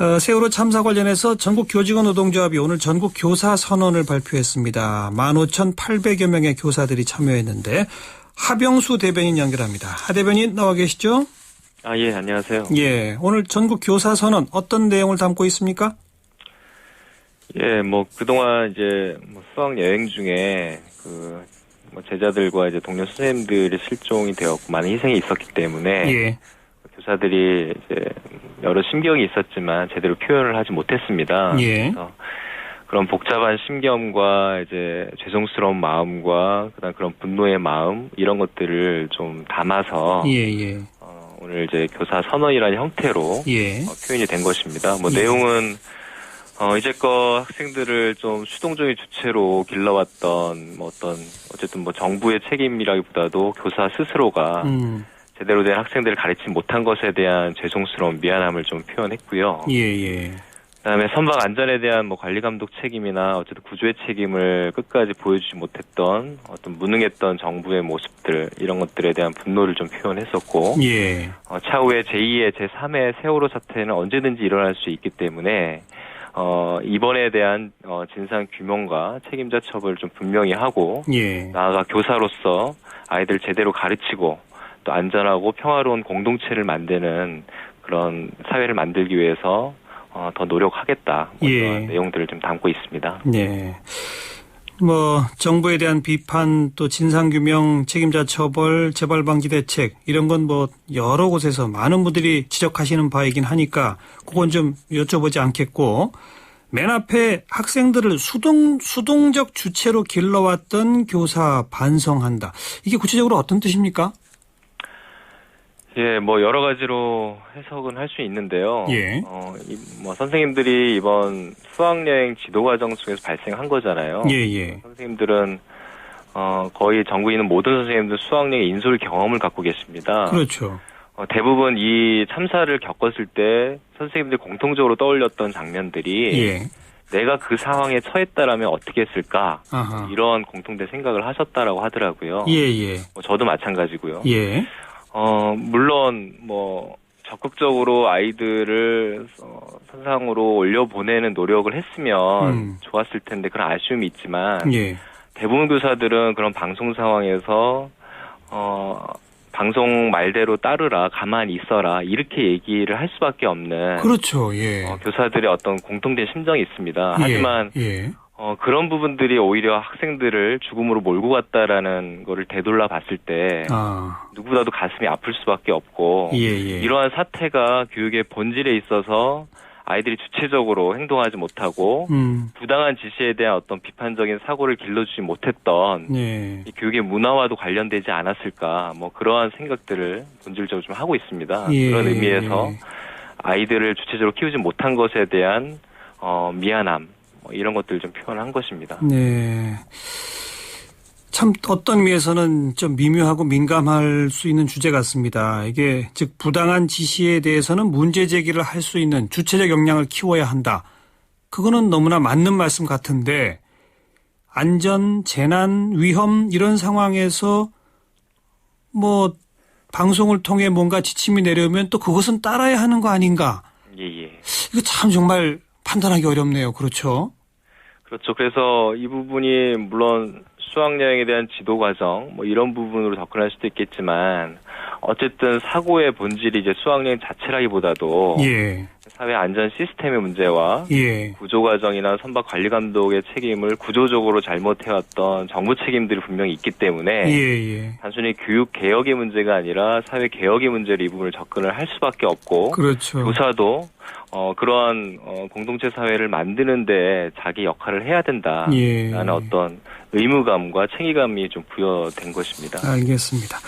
어, 세월호 참사 관련해서 전국 교직원 노동조합이 오늘 전국 교사 선언을 발표했습니다. 15,800여 명의 교사들이 참여했는데 하병수 대변인 연결합니다. 하 대변인 나와 계시죠? 아, 예, 안녕하세요. 예, 오늘 전국 교사 선언 어떤 내용을 담고 있습니까? 예, 뭐, 그동안 이제, 뭐 수학 여행 중에, 그, 뭐, 제자들과 이제 동료 선생님들이 실종이 되었고, 많은 희생이 있었기 때문에, 예, 교사들이 이제, 여러 심경이 있었지만, 제대로 표현을 하지 못했습니다. 예. 그래서 그런 복잡한 심경과, 이제, 죄송스러운 마음과, 그 다음 그런 분노의 마음, 이런 것들을 좀 담아서, 예, 예, 어, 오늘 이제 교사 선언이라는 형태로, 예, 어, 표현이 된 것입니다. 뭐 예. 내용은 어 이제껏 학생들을 좀 수동적인 주체로 길러왔던 뭐 어떤 어쨌든 뭐 정부의 책임이라기보다도 교사 스스로가 음, 제대로 된 학생들을 가르치지 못한 것에 대한 죄송스러운 미안함을 좀 표현했고요. 예, 예, 그다음에 선박 안전에 대한 뭐 관리 감독 책임이나 어쨌든 구조의 책임을 끝까지 보여주지 못했던 어떤 무능했던 정부의 모습들 이런 것들에 대한 분노를 좀 표현했었고 예, 어, 차후에 제2의 제3의 세월호 사태는 언제든지 일어날 수 있기 때문에 어, 이번에 대한 어, 진상 규명과 책임자 처벌을 좀 분명히 하고 예, 나아가 교사로서 아이들 제대로 가르치고 또 안전하고 평화로운 공동체를 만드는 그런 사회를 만들기 위해서 어, 더 노력하겠다 뭐 예. 이런 내용들을 좀 담고 있습니다. 예. 뭐 정부에 대한 비판 또 진상 규명 책임자 처벌 재발 방지 대책 이런 건 뭐 여러 곳에서 많은 분들이 지적하시는 바이긴 하니까 그건 좀 여쭤보지 않겠고 맨 앞에 학생들을 수동 수동적 주체로 길러왔던 교사 반성한다 이게 구체적으로 어떤 뜻입니까? 예, 뭐 여러 가지로 해석은 할 수 있는데요. 예. 어, 이, 뭐 선생님들이 이번 수학 여행 지도 과정 속에서 발생한 거잖아요. 예 예 선생님들은 어, 거의 전국에 있는 모든 선생님들 수학 여행 인솔 경험을 갖고 계십니다. 그렇죠 어, 대부분 이 참사를 겪었을 때 선생님들이 공통적으로 떠올렸던 장면들이 예 내가 그 상황에 처했다라면 어떻게 했을까 아하 이런 공통된 생각을 하셨다라고 하더라고요. 예 예 뭐 저도 마찬가지고요. 예. 어, 물론, 뭐, 적극적으로 아이들을, 어, 선상으로 올려 보내는 노력을 했으면 음. 좋았을 텐데 그런 아쉬움이 있지만, 예. 대부분 교사들은 그런 방송 상황에서, 어, 방송 말대로 따르라, 가만히 있어라, 이렇게 얘기를 할 수밖에 없는, 그렇죠 예. 어, 교사들의 어떤 공통된 심정이 있습니다. 하지만, 예. 예. 어, 그런 부분들이 오히려 학생들을 죽음으로 몰고 갔다라는 거를 되돌아 봤을 때, 아. 누구라도 가슴이 아플 수밖에 없고 예, 예. 이러한 사태가 교육의 본질에 있어서 아이들이 주체적으로 행동하지 못하고 음. 부당한 지시에 대한 어떤 비판적인 사고를 길러주지 못했던 네. 이 교육의 문화와도 관련되지 않았을까 뭐 그러한 생각들을 본질적으로 좀 하고 있습니다. 예. 그런 의미에서 아이들을 주체적으로 키우지 못한 것에 대한 어, 미안함 뭐 이런 것들을 좀 표현한 것입니다. 네. 참 어떤 의미에서는 좀 미묘하고 민감할 수 있는 주제 같습니다. 이게 즉 부당한 지시에 대해서는 문제 제기를 할 수 있는 주체적 역량을 키워야 한다. 그거는 너무나 맞는 말씀 같은데 안전, 재난, 위험 이런 상황에서 뭐 방송을 통해 뭔가 지침이 내려오면 또 그것은 따라야 하는 거 아닌가? 예 예. 이거 참 정말 판단하기 어렵네요. 그렇죠? 그렇죠. 그래서 이 부분이 물론 수학여행에 대한 지도 과정 뭐 이런 부분으로 접근할 수도 있겠지만 어쨌든 사고의 본질이 이제 수학여행 자체라기보다도 예. 사회 안전 시스템의 문제와 예. 구조 과정이나 선박 관리 감독의 책임을 구조적으로 잘못해왔던 정부 책임들이 분명히 있기 때문에 예, 예. 단순히 교육 개혁의 문제가 아니라 사회 개혁의 문제로 이 부분을 접근을 할 수밖에 없고 그렇죠. 교사도 어, 그러한 어, 공동체 사회를 만드는데 자기 역할을 해야 된다라는 예. 어떤 의무감과 책임감이 좀 부여된 것입니다. 알겠습니다.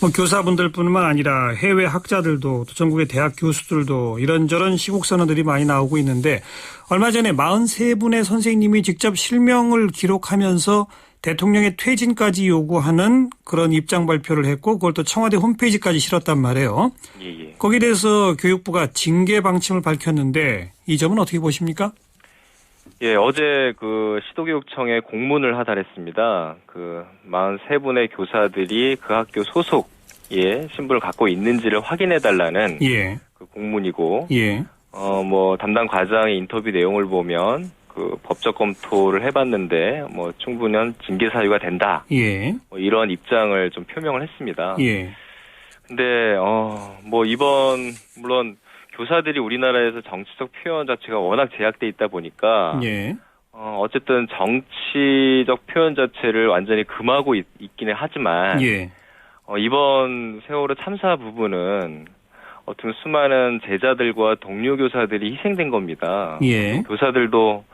뭐 교사분들뿐만 아니라 해외 학자들도 또 전국의 대학 교수들도 이런저런 시국 선언들이 많이 나오고 있는데 얼마 전에 43분의 선생님이 직접 실명을 기록하면서 대통령의 퇴진까지 요구하는 그런 입장 발표를 했고 그걸 또 청와대 홈페이지까지 실었단 말이에요. 예, 예. 거기에 대해서 교육부가 징계 방침을 밝혔는데 이 점은 어떻게 보십니까? 예, 어제 그 시도교육청에 공문을 하달했습니다. 그 43분의 교사들이 그 학교 소속의 신분을 갖고 있는지를 확인해 달라는 예, 그 공문이고 예, 어, 뭐, 담당 과장의 인터뷰 내용을 보면, 그, 법적 검토를 해봤는데, 뭐, 충분한 징계 사유가 된다. 예. 뭐 이런 입장을 좀 표명을 했습니다. 예. 근데, 어, 뭐, 이번, 물론, 교사들이 우리나라에서 정치적 표현 자체가 워낙 제약돼 있다 보니까, 예. 어, 어쨌든 정치적 표현 자체를 완전히 금하고 있, 있기는 하지만, 예. 어, 이번 세월호 참사 부분은 어떤 수많은 제자들과 동료 교사들이 희생된 겁니다. 예. 교사들도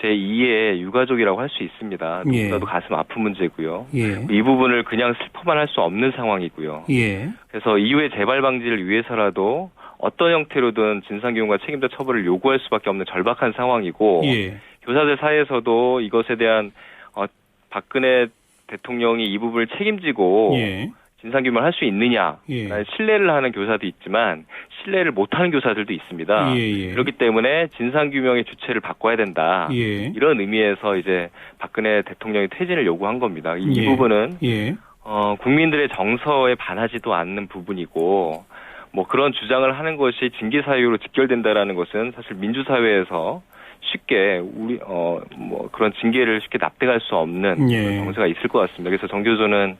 제 2의 유가족이라고 할 수 있습니다. 예. 누구나도 가슴 아픈 문제고요. 예. 이 부분을 그냥 슬퍼만 할 수 없는 상황이고요. 예. 그래서 이후의 재발 방지를 위해서라도 어떤 형태로든 진상규명과 책임자 처벌을 요구할 수밖에 없는 절박한 상황이고 예. 교사들 사이에서도 이것에 대한 어, 박근혜 대통령이 이 부분을 책임지고 예. 진상 규명을 할 수 있느냐 예. 신뢰를 하는 교사도 있지만 신뢰를 못하는 교사들도 있습니다. 예. 예. 그렇기 때문에 진상 규명의 주체를 바꿔야 된다. 예. 이런 의미에서 이제 박근혜 대통령이 퇴진을 요구한 겁니다. 이, 이 예. 부분은 예. 어, 국민들의 정서에 반하지도 않는 부분이고 뭐 그런 주장을 하는 것이 징계 사유로 직결된다라는 것은 사실 민주사회에서 쉽게 우리 어 뭐 그런 징계를 쉽게 납득할 수 없는 예. 그런 정서가 있을 것 같습니다. 그래서 정교조는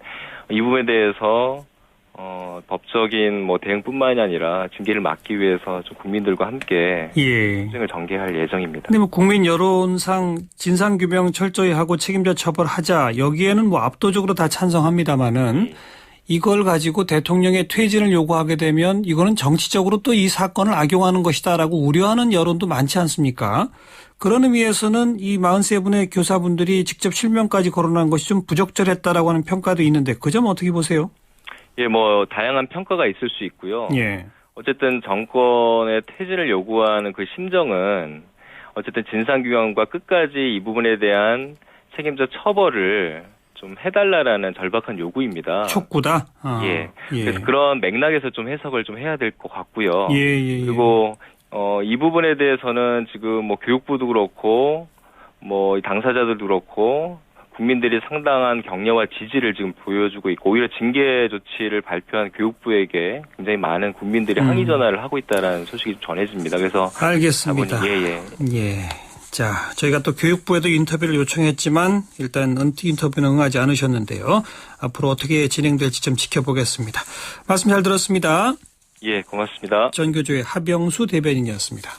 이 부분에 대해서 어 법적인 뭐 대응뿐만이 아니라 징계를 막기 위해서 좀 국민들과 함께 예. 투쟁을 전개할 예정입니다. 근데 뭐 국민 여론상 진상 규명 철저히 하고 책임자 처벌하자 여기에는 뭐 압도적으로 다 찬성합니다마는 이걸 가지고 대통령의 퇴진을 요구하게 되면 이거는 정치적으로 또 이 사건을 악용하는 것이다라고 우려하는 여론도 많지 않습니까? 그런 의미에서는 이 43분의 교사분들이 직접 실명까지 거론한 것이 좀 부적절했다라고 하는 평가도 있는데 그 점 어떻게 보세요? 예, 뭐 다양한 평가가 있을 수 있고요. 예. 어쨌든 정권의 퇴진을 요구하는 그 심정은 어쨌든 진상규명과 끝까지 이 부분에 대한 책임자 처벌을 좀 해달라라는 절박한 요구입니다. 촉구다. 아, 예. 예. 그래서 그런 맥락에서 좀 해석을 좀 해야 될 것 같고요. 예, 예, 예. 그리고 어, 이 부분에 대해서는 지금 뭐 교육부도 그렇고 뭐이 당사자들도 그렇고 국민들이 상당한 격려와 지지를 지금 보여주고 있고 오히려 징계 조치를 발표한 교육부에게 굉장히 많은 국민들이 음. 항의 전화를 하고 있다라는 소식이 전해집니다. 그래서 알겠습니다. 예 예. 예. 자, 저희가 또 교육부에도 인터뷰를 요청했지만 일단 인터뷰는 응하지 않으셨는데요. 앞으로 어떻게 진행될지 좀 지켜보겠습니다. 말씀 잘 들었습니다. 예, 고맙습니다. 전교조의 하병수 대변인이었습니다.